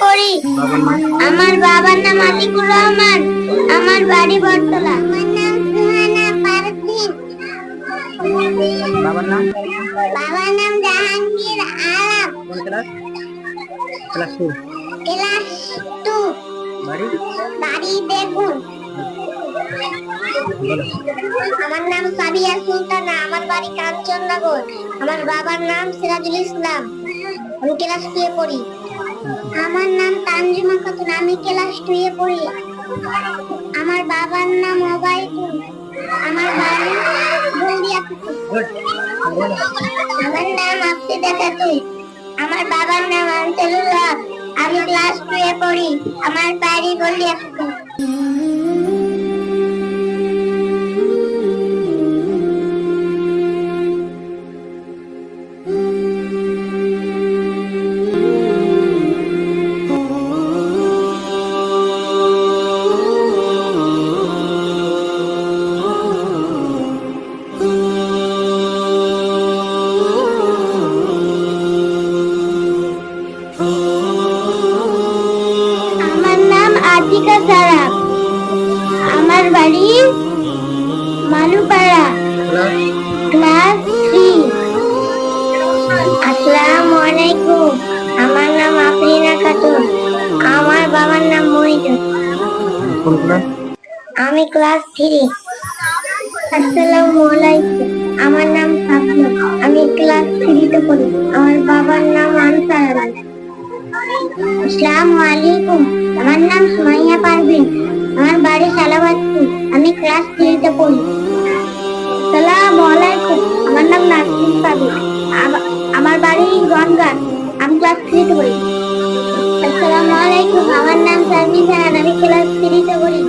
নাম আমার বাবার নাম আতিকুর রহমান। আমার বাড়ি বটতলা। আমার নাম সুহানা পারদিন বাবার নাম? বাবার নাম Jahangir Alam class? Class two? Class two. বাড়ি? বাড়ি দেখুন। আমার নাম সাবিয়া সুলতানা। আমার বাড়ি কাঞ্চননগর। আমার বাবার নাম সিরাজুল ইসলাম। আমি ক্লাস টু পড়ি। আমার নাম তানজিমা খাতুন, আমি ক্লাস টু এ পড়ি। আমার বাবার নাম ওবায়দুল আমার বাড়ি হলদিয়া আমার নাম আফসিদা খাতুন আমার বাবার নাম আনসারুল হক আমি ক্লাস টু এ পড়ি, আমার বাড়ি হলদিয়া আমার আতিকা সারাফ আমার বাড়ি মানুপাড়া ক্লাস থ্রি। আসসালামু আলাইকুম। আমার নাম আফরিনা খাতুন। আমার বাবার নাম মহিদুল। আমি ক্লাস থ্রি। আসসালামু আলাইকুম। আমার নাম সাফনা আমি ক্লাস থ্রিতে পড়ি। আমার বাবার নাম আনসার আলী। আসসালামু আমার নাম সুমাইয়া পারভিন। আমার বাড়ি সালাবাদপুর। আমি ক্লাস থ্রিতে পড়ি। আসসালামু আলাইকুম। আমার নাম নাসরিন পারভিন। আমার বাড়ি গনগান আমি ক্লাস থ্রিতে পড়ি। আসসালামু আলাইকুম। আমার নাম সার্মিন আমি ক্লাস থ্রিতে পড়ি।